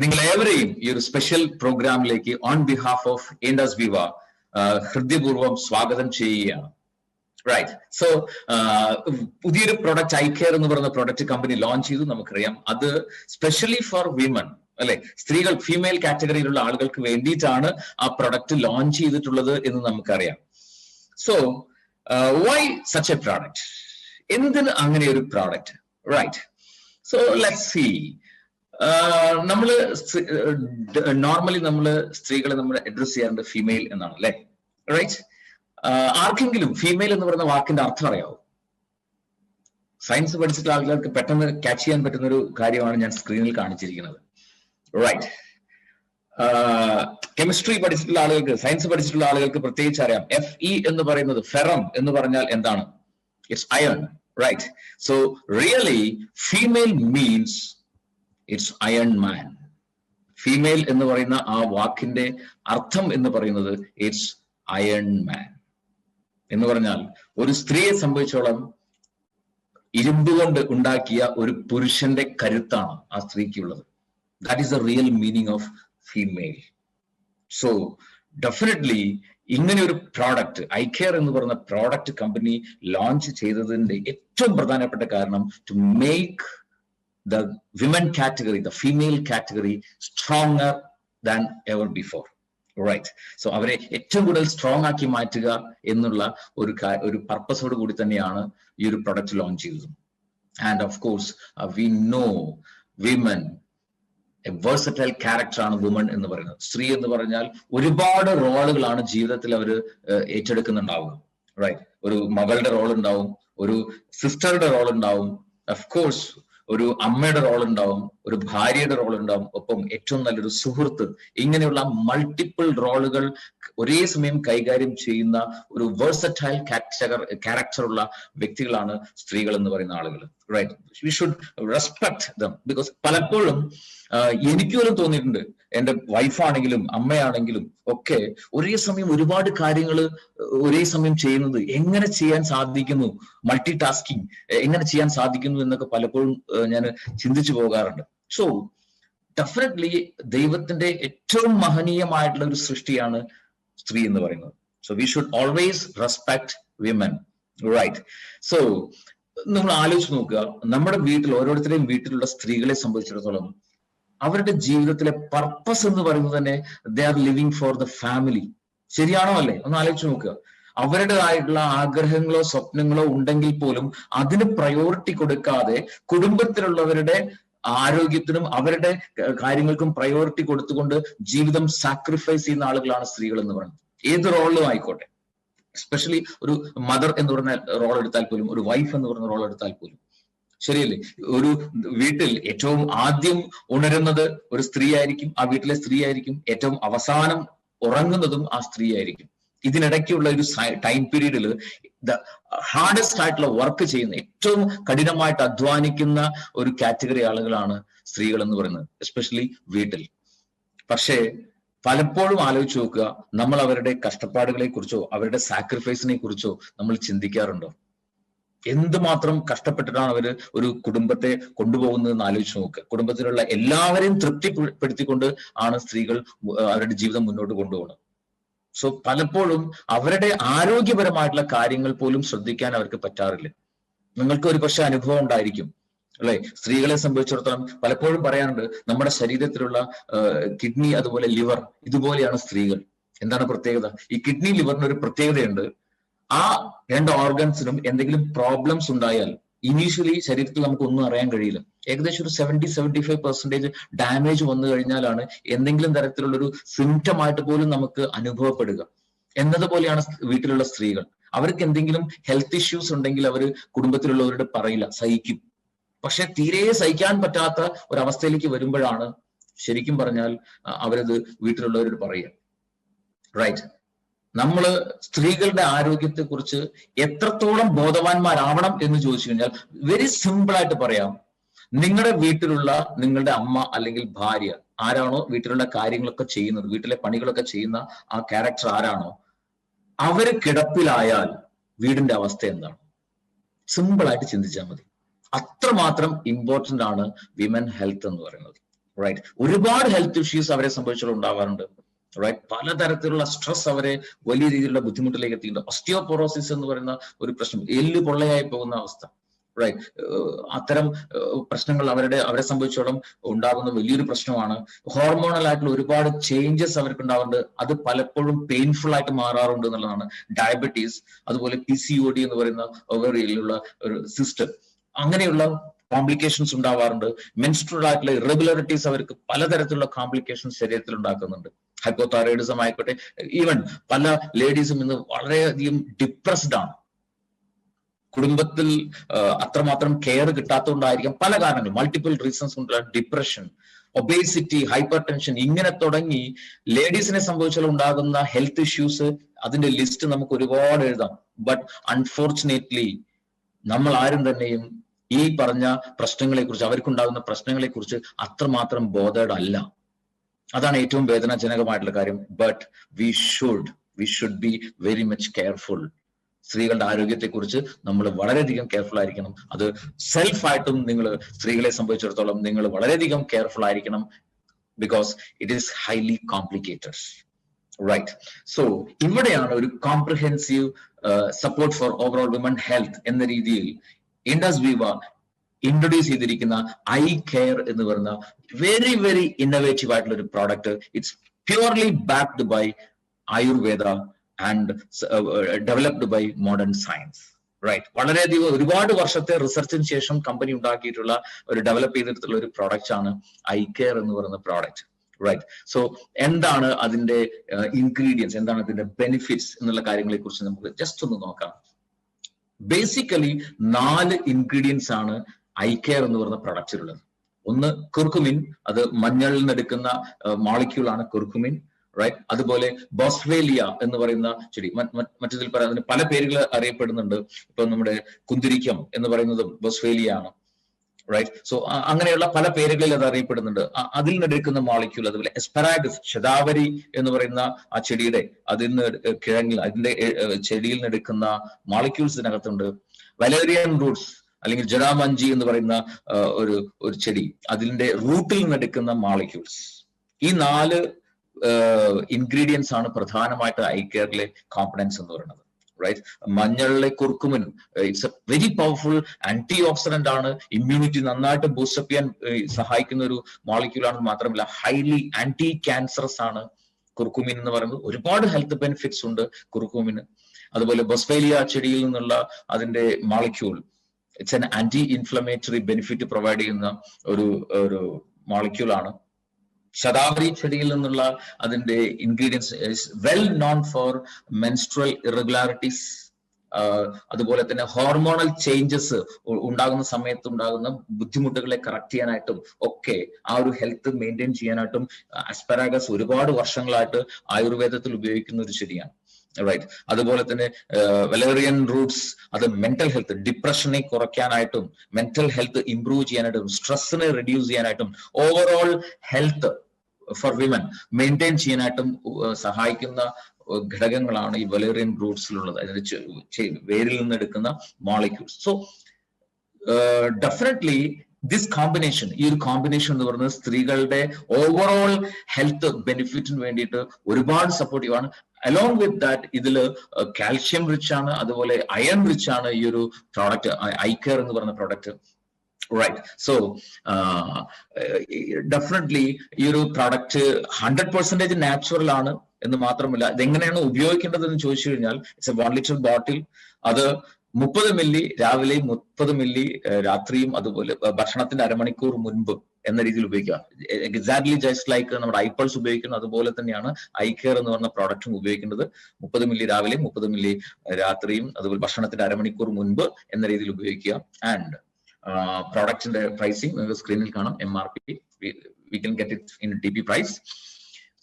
നിങ്ങൾ ഏവരെയും ഈ ഒരു സ്പെഷ്യൽ പ്രോഗ്രാമിലേക്ക് ഓൺ ബിഹാഫ് ഓഫ് ഇൻഡസ് വിവ ഹൃദയപൂർവം സ്വാഗതം ചെയ്യുകയാണ്. റൈറ്റ് സോ പുതിയൊരു പ്രൊഡക്റ്റ് ഐ കെയർ എന്ന് പറയുന്ന പ്രൊഡക്റ്റ് കമ്പനി ലോഞ്ച് ചെയ്തു നമുക്കറിയാം. അത് സ്പെഷ്യലി ഫോർ വിമൻ അല്ലെ? സ്ത്രീകൾ ഫീമെയിൽ കാറ്റഗറിയിലുള്ള ആളുകൾക്ക് വേണ്ടിയിട്ടാണ് ആ പ്രൊഡക്റ്റ് ലോഞ്ച് ചെയ്തിട്ടുള്ളത് എന്ന് നമുക്കറിയാം. So why such a product എന്തിന് അങ്ങനെ ഒരു product right so let see നമ്മൾ നോർമലി നമ്മൾ സ്ത്രീകളെ നമ്മൾ അഡ്രസ് ചെയ്യാറുണ്ട് ഫീമെയിൽ എന്നാണ് അല്ലെ റൈറ്റ് ആർക്കെങ്കിലും ഫീമെയിൽ എന്ന് പറയുന്ന വാക്കിന്റെ അർത്ഥം അറിയാവോ? സയൻസ് പഠിച്ചിട്ടുള്ള ആൾക്കാർക്ക് പെട്ടെന്ന് ക്യാച്ച് ചെയ്യാൻ പറ്റുന്ന ഒരു കാര്യമാണ് ഞാൻ സ്ക്രീനിൽ കാണിച്ചിരിക്കുന്നത്. റൈറ്റ് കെമിസ്ട്രി പഠിച്ചിട്ടുള്ള ആളുകൾക്ക് സയൻസ് പഠിച്ചിട്ടുള്ള ആളുകൾക്ക് പ്രത്യേകിച്ച് അറിയാം. എഫ് ഇ എന്ന് പറയുന്നത് ഫെറം എന്ന് പറഞ്ഞാൽ എന്താണ്? It's iron right so really female means it's iron man female എന്ന് പറയുന്ന ആ വാക്കിന്റെ അർത്ഥം എന്ന് പറയുന്നത് ഇറ്റ്സ് അയൺ മാൻ എന്ന് പറഞ്ഞാൽ ഒരു സ്ത്രീയെ സംബന്ധിച്ചോളം ഇരുമ്പ് കൊണ്ട് ഉണ്ടാക്കിയ ഒരു പുരുഷന്റെ കരുത്താണ് ആ സ്ത്രീക്കുള്ളത്. That is the real meaning of female so definitely ഇങ്ങനെ ഒരു പ്രോഡക്റ്റ് ഐ കെയർ എന്ന് പറയുന്ന പ്രോഡക്റ്റ് കമ്പനി ലോഞ്ച് ചെയ്തതിന്റെ ഏറ്റവും പ്രധാനപ്പെട്ട കാരണം to make the women category, the female category, stronger than ever before. Right so അവരെ ഏറ്റവും കൂടുതൽ സ്ട്രോങ് ആക്കി മാറ്റുക എന്നുള്ള ഒരു ഒരു പർപ്പസോട് കൂടി തന്നെയാണ് ഈ ഒരു പ്രൊഡക്റ്റ് ലോഞ്ച് ചെയ്തത്. And of course we know women versatile character ആണ് വുമൺ എന്ന് പറയുന്നത്. സ്ത്രീ എന്ന് പറഞ്ഞാൽ ഒരുപാട് റോളുകളാണ് ജീവിതത്തിൽ അവർ ഏറ്റെടുക്കുന്നുണ്ടാവുക. റൈറ്റ് ഒരു മകളുടെ റോൾ ഉണ്ടാവും ഒരു സിസ്റ്ററുടെ റോൾ ഉണ്ടാവും. ഓഫ് കോഴ്സ് ഒരു അമ്മയുടെ റോൾ ഉണ്ടാവും ഒരു ഭാര്യയുടെ റോൾ ഉണ്ടാവും ഒപ്പം ഏറ്റവും നല്ലൊരു സുഹൃത്ത്. ഇങ്ങനെയുള്ള മൾട്ടിപ്പിൾ റോളുകൾ ഒരേ സമയം കൈകാര്യം ചെയ്യുന്ന ഒരു വേഴ്സറ്റൈൽ ക്യാരക്ടർ ഉള്ള വ്യക്തികളാണ് സ്ത്രീകൾ എന്ന് പറയുന്ന ആളുകൾ. Right we should respect them because പലപ്പോഴും എനിക്ക് പോലും തോന്നിയിട്ടുണ്ട്. എന്റെ വൈഫാണെങ്കിലും അമ്മയാണെങ്കിലും ഒക്കെ ഒരേ സമയം ഒരുപാട് കാര്യങ്ങൾ ഒരേ സമയം ചെയ്യുന്നത് എങ്ങനെ ചെയ്യാൻ സാധിക്കുന്നു? മൾട്ടി ടാസ്കിങ് എങ്ങനെ ചെയ്യാൻ സാധിക്കുന്നു എന്നൊക്കെ പലപ്പോഴും ഞാൻ ചിന്തിച്ചു പോകാറുണ്ട്. സോ ഡെഫിനറ്റ്ലി ദൈവത്തിന്റെ ഏറ്റവും മഹനീയമായിട്ടുള്ള ഒരു സൃഷ്ടിയാണ് സ്ത്രീ എന്ന് പറയുന്നത്. So we should always respect women right so നമ്മൾ ആലോചിച്ച് നോക്കുക നമ്മുടെ വീട്ടിൽ ഓരോരുത്തരുടെയും വീട്ടിലുള്ള സ്ത്രീകളെ സംബന്ധിച്ചിടത്തോളം അവരുടെ ജീവിതത്തിലെ പർപ്പസ് എന്ന് പറയുന്നത് തന്നെ they are living for the family ശരിയാണോ അല്ലേ? ഒന്ന് ആലോചിച്ച് നോക്കുക. അവരുടേതായിട്ടുള്ള ആഗ്രഹങ്ങളോ സ്വപ്നങ്ങളോ ഉണ്ടെങ്കിൽ പോലും അതിന് പ്രയോറിറ്റി കൊടുക്കാതെ കുടുംബത്തിലുള്ളവരുടെ ആരോഗ്യത്തിനും അവരുടെ കാര്യങ്ങൾക്കും പ്രയോറിറ്റി കൊടുത്തുകൊണ്ട് ജീവിതം സാക്രിഫൈസ് ചെയ്യുന്ന ആളുകളാണ് സ്ത്രീകൾ എന്ന് പറയുന്നത്. ഏത് റോളിലും ആയിക്കോട്ടെ. എസ്പെഷ്യലി ഒരു മദർ എന്ന് പറഞ്ഞ റോൾ എടുത്താൽ പോലും ഒരു വൈഫ് എന്ന് പറഞ്ഞ റോൾ എടുത്താൽ പോലും. ശരിയല്ലേ? ഒരു വീട്ടിൽ ഏറ്റവും ആദ്യം ഉണരുന്നത് ഒരു സ്ത്രീ ആയിരിക്കും ആ വീട്ടിലെ സ്ത്രീ ആയിരിക്കും ഏറ്റവും അവസാനം ഉറങ്ങുന്നതും ആ സ്ത്രീ ആയിരിക്കും ഇതിനിടയ്ക്കുള്ള ഒരു ടൈം പീരീഡിൽ ദ ഹാർഡസ്റ്റ് ആയിട്ടുള്ള വർക്ക് ചെയ്യുന്ന ഏറ്റവും കഠിനമായിട്ട് അധ്വാനിക്കുന്ന ഒരു കാറ്റഗറി ആളുകളാണ് സ്ത്രീകൾ എന്ന് പറയുന്നത്. എസ്പെഷ്യലി വീട്ടിൽ. പക്ഷേ പലപ്പോഴും ആലോചിച്ച് നോക്കുക നമ്മൾ അവരുടെ കഷ്ടപ്പാടുകളെ കുറിച്ചോ അവരുടെ സാക്രിഫൈസിനെ കുറിച്ചോ നമ്മൾ ചിന്തിക്കാറുണ്ടോ? എന്തുമാത്രം കഷ്ടപ്പെട്ടിട്ടാണ് അവർ ഒരു കുടുംബത്തെ കൊണ്ടുപോകുന്നത് എന്ന് ആലോചിച്ച് നോക്കുക കുടുംബത്തിലുള്ള എല്ലാവരെയും തൃപ്തിപ്പെടുത്തിക്കൊണ്ട് ആണ് സ്ത്രീകൾ അവരുടെ ജീവിതം മുന്നോട്ട് കൊണ്ടുപോകുന്നത്. സോ പലപ്പോഴും അവരുടെ ആരോഗ്യപരമായിട്ടുള്ള കാര്യങ്ങൾ പോലും ശ്രദ്ധിക്കാൻ അവർക്ക് പറ്റാറില്ല. നിങ്ങൾക്ക് ഒരു പക്ഷെ അനുഭവം ഉണ്ടായിരിക്കും അല്ലെ? സ്ത്രീകളെ സംബന്ധിച്ചിടത്തോളം പലപ്പോഴും പറയാറുണ്ട് നമ്മുടെ ശരീരത്തിലുള്ള കിഡ്നി അതുപോലെ ലിവർ ഇതുപോലെയാണ് സ്ത്രീകൾ. എന്താണ് പ്രത്യേകത? ഈ കിഡ്നി ലിവറിന് ഒരു പ്രത്യേകതയുണ്ട്. ആ രണ്ട് ഓർഗൻസിനും എന്തെങ്കിലും പ്രോബ്ലംസ് ഉണ്ടായാൽ ഇനീഷ്യലി ശരീരത്തിൽ നമുക്ക് ഒന്നും അറിയാൻ കഴിയില്ല. ഏകദേശം ഒരു seventy seventy five percentage damage വന്നു കഴിഞ്ഞാലാണ് എന്തെങ്കിലും തരത്തിലുള്ള ഒരു സിംറ്റം ആയിട്ട് പോലും നമുക്ക് അനുഭവപ്പെടുക. എന്നതുപോലെയാണ് വീട്ടിലുള്ള സ്ത്രീകൾ. അവർക്ക് എന്തെങ്കിലും ഹെൽത്ത് ഇഷ്യൂസ് ഉണ്ടെങ്കിൽ അവർ കുടുംബത്തിലുള്ളവരോട് പറയില്ല സഹിക്കും. പക്ഷെ തീരെ സഹിക്കാൻ പറ്റാത്ത ഒരവസ്ഥയിലേക്ക് വരുമ്പോഴാണ് ശരിക്കും പറഞ്ഞാൽ അവരത് വീട്ടിലുള്ളവരോട് പറയുക. റൈറ്റ് നമ്മൾ സ്ത്രീകളുടെ ആരോഗ്യത്തെക്കുറിച്ച് എത്രത്തോളം ബോധവാന്മാരാവണം എന്ന് ചോദിച്ചു കഴിഞ്ഞാൽ വെരി സിമ്പിൾ ആയിട്ട് പറയാം. നിങ്ങളുടെ വീട്ടിലുള്ള നിങ്ങളുടെ അമ്മ അല്ലെങ്കിൽ ഭാര്യ ആരാണോ വീട്ടിലുള്ള കാര്യങ്ങളൊക്കെ ചെയ്യുന്നത് വീട്ടിലെ പണികളൊക്കെ ചെയ്യുന്ന ആ ക്യാരക്ടർ ആരാണോ അവർ കിടപ്പിലായാൽ വീടിന്റെ അവസ്ഥ എന്താണ്? സിമ്പിൾ ആയിട്ട് ചിന്തിച്ചാൽ മതി. അത്രമാത്രം ഇമ്പോർട്ടന്റ് ആണ് വിമൻ ഹെൽത്ത് എന്ന് പറയുന്നത്. റൈറ്റ് ഒരുപാട് ഹെൽത്ത് ഇഷ്യൂസ് അവരെ സംബന്ധിച്ചിടത്തോളം ഉണ്ടാവാറുണ്ട്. റൈറ്റ് പലതരത്തിലുള്ള സ്ട്രെസ് അവരെ വലിയ രീതിയിലുള്ള ബുദ്ധിമുട്ടിലേക്ക് എത്തിയിട്ടുണ്ട്. ഒസ്റ്റിയോപൊറോസിസ് എന്ന് പറയുന്ന ഒരു പ്രശ്നം എല്ല് പൊള്ളയായി പോകുന്ന അവസ്ഥ. റൈറ്റ് അത്തരം പ്രശ്നങ്ങൾ അവരുടെ അവരെ സംബന്ധിച്ചോളം ഉണ്ടാകുന്ന വലിയൊരു പ്രശ്നമാണ്. ഹോർമോണൽ ആയിട്ടുള്ള ഒരുപാട് ചേഞ്ചസ് അവർക്ക് ഉണ്ടാവുന്നുണ്ട്. അത് പലപ്പോഴും പെയിൻഫുൾ ആയിട്ട് മാറാറുണ്ട് എന്നുള്ളതാണ്. ഡയബറ്റീസ് അതുപോലെ പി സി ഒ ഡി എന്ന് പറയുന്ന ഓവറിയിലുള്ള ഒരു സിസ്റ്റം അങ്ങനെയുള്ള കോംപ്ലിക്കേഷൻസ് ഉണ്ടാവാറുണ്ട്. മെൻസ്ട്രൽ ആയിട്ടുള്ള ഇറഗുലറിറ്റീസ് അവർക്ക് പലതരത്തിലുള്ള കോംപ്ലിക്കേഷൻസ് ശരീരത്തിൽ ഉണ്ടാക്കുന്നുണ്ട്. ഹൈപ്പോതൈറോയിഡിസം ആയിക്കോട്ടെ ഈവൻ പല ലേഡീസും ഇന്ന് വളരെയധികം ഡിപ്രസ്ഡ് ആണ്. കുടുംബത്തിൽ അത്രമാത്രം കെയർ കിട്ടാത്തതുകൊണ്ടായിരിക്കാം പല കാരണങ്ങൾ. മൾട്ടിപ്പിൾ റീസൺസ് കൊണ്ടുള്ള ഡിപ്രഷൻ ഒബേസിറ്റി ഹൈപ്പർ ടെൻഷൻ ഇങ്ങനെ തുടങ്ങി ലേഡീസിനെ സംബന്ധിച്ചാൽ ഉണ്ടാകുന്ന ഹെൽത്ത് ഇഷ്യൂസ് അതിന്റെ ലിസ്റ്റ് നമുക്ക് ഒരുപാട് എഴുതാം. ബട്ട് അൺഫോർച്ചുനേറ്റ്ലി നമ്മൾ ആരും തന്നെയും ഈ പറഞ്ഞ പ്രശ്നങ്ങളെ കുറിച്ച് അവർക്കുണ്ടാകുന്ന പ്രശ്നങ്ങളെ കുറിച്ച് അത്രമാത്രം ബോധേഡ് അല്ല. അതാണ് ഏറ്റവും വേദനാജനകമായിട്ടുള്ള കാര്യം. But we should we should be very much careful സ്ത്രീകളുടെ ആരോഗ്യത്തെക്കുറിച്ച് നമ്മൾ വളരെയധികം കെയർഫുൾ ആയിരിക്കണം. അത് സെൽഫ് ആയിട്ടും നിങ്ങൾ സ്ത്രീകളെ സംബന്ധിച്ചിടത്തോളം നിങ്ങൾ വളരെയധികം കെയർഫുൾ ആയിരിക്കണം because it is highly complicated right so ഇവിടെയാണ് ഒരു comprehensive support for overall women health എന്ന രീതിയിൽ ഇൻഡസ് വിവ ഇൻട്രൊഡ്യൂസ് ചെയ്തിരിക്കുന്ന ഐ കെയർ എന്ന് പറയുന്ന വെരി വെരി ഇന്നോവേറ്റീവ് ആയിട്ടുള്ള ഒരു product it's purely backed by Ayurveda and developed by modern science right വളരെയധികം ഒരുപാട് വർഷത്തെ റിസർച്ചിന് ശേഷം കമ്പനി ഉണ്ടാക്കിയിട്ടുള്ള ഒരു ഡെവലപ്പ് ചെയ്തിട്ടുള്ള ഒരു പ്രോഡക്റ്റ് ആണ് ഐ കെയർ എന്ന് പറയുന്ന പ്രോഡക്റ്റ് റൈറ്റ് സോ എന്താണ് അതിന്റെ ഇൻഗ്രീഡിയൻസ് എന്താണ് അതിന്റെ ബെനിഫിറ്റ്സ് എന്നുള്ള കാര്യങ്ങളെ കുറിച്ച് നമുക്ക് ജസ്റ്റ് ഒന്ന് നോക്കാം. ബേസിക്കലി നാല് ഇൻഗ്രീഡിയൻസ് ആണ് ഐ കെയർ എന്ന് പറയുന്ന പ്രൊഡക്റ്റിലുള്ളത് ഒന്ന് കുർക്കുമിൻ അത് മഞ്ഞളിൽ നിന്ന് എടുക്കുന്ന മോളിക്യൂൾ ആണ് കുർക്കുമിൻ റൈറ്റ് അതുപോലെ ബോസ്ട്രേലിയ എന്ന് പറയുന്ന ചെടി മറ്റതിൽ പറയാൻ പല പേരുകൾ അറിയപ്പെടുന്നുണ്ട്. ഇപ്പൊ നമ്മുടെ കുന്തിരിക്കം എന്ന് പറയുന്നതും ബോസ്ട്രേലിയ ആണ് റൈറ്റ് സോ അങ്ങനെയുള്ള പല പേരുകളിൽ അത് അറിയപ്പെടുന്നുണ്ട്. അതിൽ നിന്ന് എടുക്കുന്ന മോളിക്യൂൾ അതുപോലെ എസ്പെറാഗസ് ശതാവരി എന്ന് പറയുന്ന ആ ചെടിയുടെ അതിൽ നിന്ന് കിഴങ്ങിൽ അതിന്റെ ചെടിയിൽ നിന്ന് എടുക്കുന്ന മോളിക്യൂൾസ് ഇതിനകത്തുണ്ട്. വലേറിയൻ റൂട്ട്സ് അല്ലെങ്കിൽ ജഡാമഞ്ചി എന്ന് പറയുന്ന ഒരു ഒരു ചെടി അതിന്റെ റൂട്ടിൽ നിന്നെടുക്കുന്ന മാളിക്യൂൾസ് ഈ നാല് ഇൻഗ്രീഡിയൻസ് ആണ് പ്രധാനമായിട്ട് ഐ കെയറിലെ കോമ്പണൻസ് എന്ന് പറയുന്നത് right മഞ്ഞളിലെ curcumin it's a very powerful antioxidant ആണ്. ഇമ്മ്യൂണിറ്റി നന്നായിട്ട് ബൂസ്റ്റപ്പ് ചെയ്യാൻ സഹായിക്കുന്ന ഒരു മോളിക്യൂൾ ആണെന്ന് മാത്രമല്ല ഹൈലി ആന്റി ക്യാൻസറസ് ആണ് കുർക്കുമിൻ എന്ന് പറയുന്നത്. ഒരുപാട് ഹെൽത്ത് ബെനിഫിറ്റ്സ് ഉണ്ട് കുർക്കുമിന്. അതുപോലെ ബൊസ്ഫേലിയ ചെടിയിൽ നിന്നുള്ള അതിന്റെ molecule it's an anti inflammatory benefit provide ചെയ്യുന്ന ഒരു ഒരു മോളിക്യൂൾ ആണ്. ശതാവരി ചെടിയിൽ നിന്നുള്ള അതിന്റെ ingredients well known for menstrual irregularities അതുപോലെ തന്നെ ഹോർമോണൽ ചേഞ്ചസ് ഉണ്ടാകുന്ന സമയത്ത് ഉണ്ടാകുന്ന ബുദ്ധിമുട്ടുകളെ കറക്റ്റ് ചെയ്യാനായിട്ടും ഒക്കെ ആ ഒരു ഹെൽത്ത് മെയിന്റെയിൻ ചെയ്യാനായിട്ടും അസ്പെറാഗസ് ഒരുപാട് വർഷങ്ങളായിട്ട് ആയുർവേദത്തിൽ ഉപയോഗിക്കുന്ന ഒരു ചെടിയാണ്. റൈറ്റ് അതുപോലെ തന്നെ വെലേറിയൻ റൂട്ട്സ് അത് മെന്റൽ ഹെൽത്ത് ഡിപ്രഷനെ കുറയ്ക്കാനായിട്ടും മെന്റൽ ഹെൽത്ത് ഇംപ്രൂവ് ചെയ്യാനായിട്ടും സ്ട്രെസ്സിനെ റെഡ്യൂസ് ചെയ്യാനായിട്ടും overall health for women maintain ചെയ്യാനായിട്ടും സഹായിക്കുന്ന ഘടകങ്ങളാണ് ഈ വലേറിയൻ റൂട്ട്സിലുള്ളത് ചെ- വേരിൽ നിന്ന് എടുക്കുന്ന molecules so definitely this combination ഈ ഒരു കോമ്പിനേഷൻ എന്ന് പറയുന്നത് സ്ത്രീകളുടെ ഓവറോൾ ഹെൽത്ത് ബെനിഫിറ്റിന് വേണ്ടിയിട്ട് ഒരുപാട് സപ്പോർട്ടീവ് ആണ്. അലോങ് വിത്ത് ദാറ്റ് ഇതിൽ കാൽഷ്യം റിച്ച് ആണ് അതുപോലെ അയൺ റിച്ച് ആണ് ഈ ഒരു പ്രോഡക്റ്റ് ഐ കെയർ എന്ന് പറയുന്ന പ്രോഡക്റ്റ് റൈറ്റ് സോ ഡെഫിനറ്റ്ലി ഈ ഒരു പ്രോഡക്റ്റ് ഹൺഡ്രഡ് പെർസെന്റേജ് നാച്ചുറൽ ആണ് എന്ന് മാത്രമല്ല ഇതെങ്ങനെയാണ് ഉപയോഗിക്കേണ്ടത് എന്ന് ചോദിച്ചു കഴിഞ്ഞാൽ it's a one litre bottle അത് മുപ്പത് മില്ലി രാവിലെയും മുപ്പത് മില്ലി രാത്രിയും അതുപോലെ ഭക്ഷണത്തിന്റെ അരമണിക്കൂർ മുൻപ് എന്ന രീതിയിൽ ഉപയോഗിക്കുക എക്സാക്ട്ലി ജസ്റ്റ് ലൈക്ക് നമ്മുടെ ഐപ്പൾസ് ഉപയോഗിക്കുന്നത് അതുപോലെ തന്നെയാണ് ഐ കെയർ എന്ന് പറഞ്ഞ പ്രോഡക്റ്റും ഉപയോഗിക്കേണ്ടത്. മുപ്പത് മില്ലി രാവിലെയും മുപ്പത് മില്ലി രാത്രിയും അതുപോലെ ഭക്ഷണത്തിന്റെ അരമണിക്കൂർ മുൻപ് എന്ന രീതിയിൽ ഉപയോഗിക്കുക. ആൻഡ് പ്രോഡക്റ്റിന്റെ പ്രൈസിംഗ് നിങ്ങൾക്ക് സ്ക്രീനിൽ കാണാം. M R P we can get it in T P price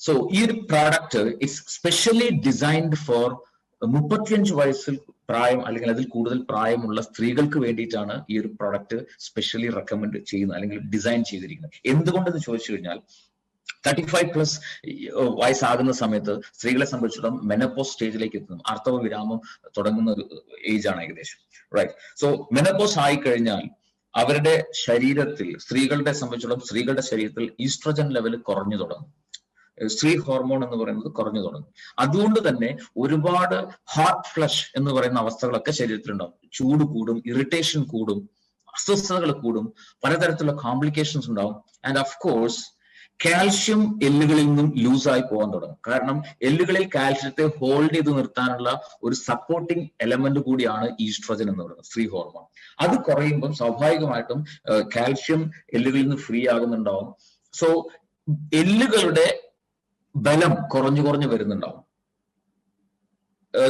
so ഈ ഒരു product it's specially designed for മുപ്പത്തിയഞ്ച് വയസ്സിൽ പ്രായം അല്ലെങ്കിൽ അതിൽ കൂടുതൽ പ്രായമുള്ള സ്ത്രീകൾക്ക് വേണ്ടിയിട്ടാണ് ഈ ഒരു പ്രൊഡക്റ്റ് സ്പെഷ്യലി റെക്കമെൻഡ് ചെയ്യുന്നത് അല്ലെങ്കിൽ ഡിസൈൻ ചെയ്തിരിക്കുന്നത്. എന്തുകൊണ്ടെന്ന് ചോദിച്ചു കഴിഞ്ഞാൽ തേർട്ടി ഫൈവ് പ്ലസ് വയസ്സാകുന്ന സമയത്ത് സ്ത്രീകളെ സംബന്ധിച്ചിടത്തോളം മെനപ്പോസ് സ്റ്റേജിലേക്ക് എത്തുന്നു. ആർത്തവ വിരാമം തുടങ്ങുന്ന ഒരു ഏജ് ആണ് ഏകദേശം. റൈറ്റ് സോ മെനപ്പോസ് ആയി കഴിഞ്ഞാൽ അവരുടെ ശരീരത്തിൽ സ്ത്രീകളുടെ സംബന്ധിച്ചിടത്തോളം സ്ത്രീകളുടെ ശരീരത്തിൽ ഈസ്ട്രജൻ ലെവൽ കുറഞ്ഞു തുടങ്ങും. സ്ത്രീ ഹോർമോൺ എന്ന് പറയുന്നത് കുറഞ്ഞു തുടങ്ങും. അതുകൊണ്ട് തന്നെ ഒരുപാട് ഹാർട്ട് ഫ്ലഷ് എന്ന് പറയുന്ന അവസ്ഥകളൊക്കെ ശരീരത്തിലുണ്ടാവും. ചൂട് കൂടും ഇറിറ്റേഷൻ കൂടും അസ്വസ്ഥതകൾ കൂടും പലതരത്തിലുള്ള കോംപ്ലിക്കേഷൻസ് ഉണ്ടാവും. ആൻഡ് ഓഫ് കോഴ്സ് കാൽഷ്യം എല്ലുകളിൽ നിന്നും ലൂസായി പോകാൻ തുടങ്ങും. കാരണം എല്ലുകളിൽ കാൽഷ്യത്തെ ഹോൾഡ് ചെയ്ത് നിർത്താനുള്ള ഒരു സപ്പോർട്ടിംഗ് എലമെന്റ് കൂടിയാണ് ഈസ്ട്രജൻ എന്ന് പറയുന്നത് സ്ത്രീ ഹോർമോൺ അത് കുറയുമ്പം സ്വാഭാവികമായിട്ടും കാൽഷ്യം എല്ലുകളിൽ നിന്ന് ഫ്രീ ആകുന്നുണ്ടാവും. സോ എല്ലുകളുടെ ബലം കുറഞ്ഞു കുറഞ്ഞു വരുന്നുണ്ടാവും.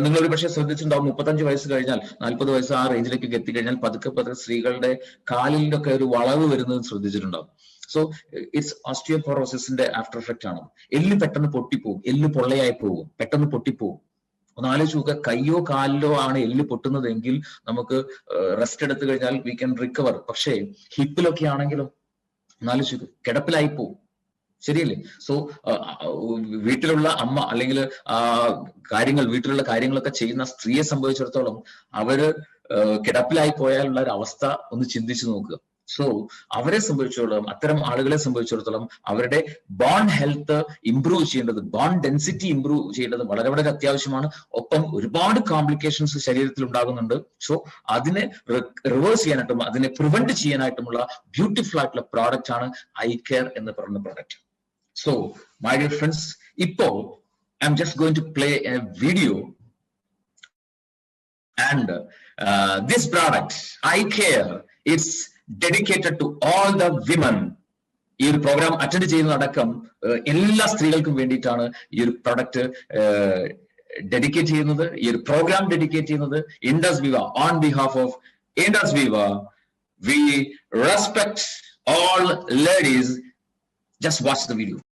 നിങ്ങൾ ഒരു പക്ഷേ ശ്രദ്ധിച്ചിട്ടുണ്ടാവും മുപ്പത്തഞ്ച് വയസ്സ് കഴിഞ്ഞാൽ നാൽപ്പത് വയസ്സ് ആ റേഞ്ചിലേക്കൊക്കെ എത്തിക്കഴിഞ്ഞാൽ പതുക്കെ പതുക്കെ സ്ത്രീകളുടെ കാലിലൊക്കെ ഒരു വളവ് വരുന്നത് ശ്രദ്ധിച്ചിട്ടുണ്ടാവും. സോ ഇറ്റ്സ് ഓസ്റ്റിയോപോറോസിന്റെ ആഫ്റ്റർ എഫക്റ്റ് ആണ്. എല്ല് പെട്ടെന്ന് പൊട്ടിപ്പോവും. എല്ല് പൊള്ളയായി പോകും പെട്ടെന്ന് പൊട്ടിപ്പോവും. ഒന്ന് ആലോചിച്ച് നോക്കുക. കയ്യോ കാലിലോ ആണ് എല്ല് പൊട്ടുന്നതെങ്കിൽ നമുക്ക് റെസ്റ്റ് എടുത്തു കഴിഞ്ഞാൽ വി ക്യാൻ റിക്കവർ പക്ഷേ ഹിപ്പിലൊക്കെ ആണെങ്കിലും ഒന്നാലോചിച്ച് കിടപ്പിലായി പോവും. ശരിയല്ലേ? സോ വീട്ടിലുള്ള അമ്മ അല്ലെങ്കിൽ കാര്യങ്ങൾ വീട്ടിലുള്ള കാര്യങ്ങളൊക്കെ ചെയ്യുന്ന സ്ത്രീയെ സംബന്ധിച്ചിടത്തോളം അവർ കിടപ്പിലായി പോയാലുള്ള ഒരു അവസ്ഥ ഒന്ന് ചിന്തിച്ചു നോക്കുക. സോ അവരെ സംബന്ധിച്ചിടത്തോളം അത്തരം ആളുകളെ സംബന്ധിച്ചിടത്തോളം അവരുടെ ബോൺ ഹെൽത്ത് ഇംപ്രൂവ് ചെയ്യേണ്ടത് ബോൺ ഡെൻസിറ്റി ഇംപ്രൂവ് ചെയ്യേണ്ടത് വളരെ വളരെ അത്യാവശ്യമാണ്. ഒപ്പം ഒരുപാട് കോംപ്ലിക്കേഷൻസ് ശരീരത്തിൽ ഉണ്ടാകുന്നുണ്ട്. സോ അതിനെ റിവേഴ്സ് ചെയ്യാനായിട്ടും അതിനെ പ്രിവെന്റ് ചെയ്യാനായിട്ടുമുള്ള ബ്യൂട്ടിഫുൾ ആയിട്ടുള്ള പ്രോഡക്റ്റ് ആണ് ഐ കെയർ എന്ന് പറയുന്ന product so my dear friends ഇപ്പോ I'm just going to play a video and this product eye care it's dedicated to all the women ഈ ഒരു പ്രോഗ്രാം അറ്റൻഡ് ചെയ്യുന്നതടക്കം എല്ലാ സ്ത്രീകൾക്കും വേണ്ടിയിട്ടാണ് ഈ ഒരു പ്രൊഡക്റ്റ് ഡെഡിക്കേറ്റ് ചെയ്യുന്നത്. ഈ ഒരു പ്രോഗ്രാം ഡെഡിക്കേറ്റ് ചെയ്യുന്നത്. Indus Viva on behalf of Indus Viva we respect all ladies just watch the video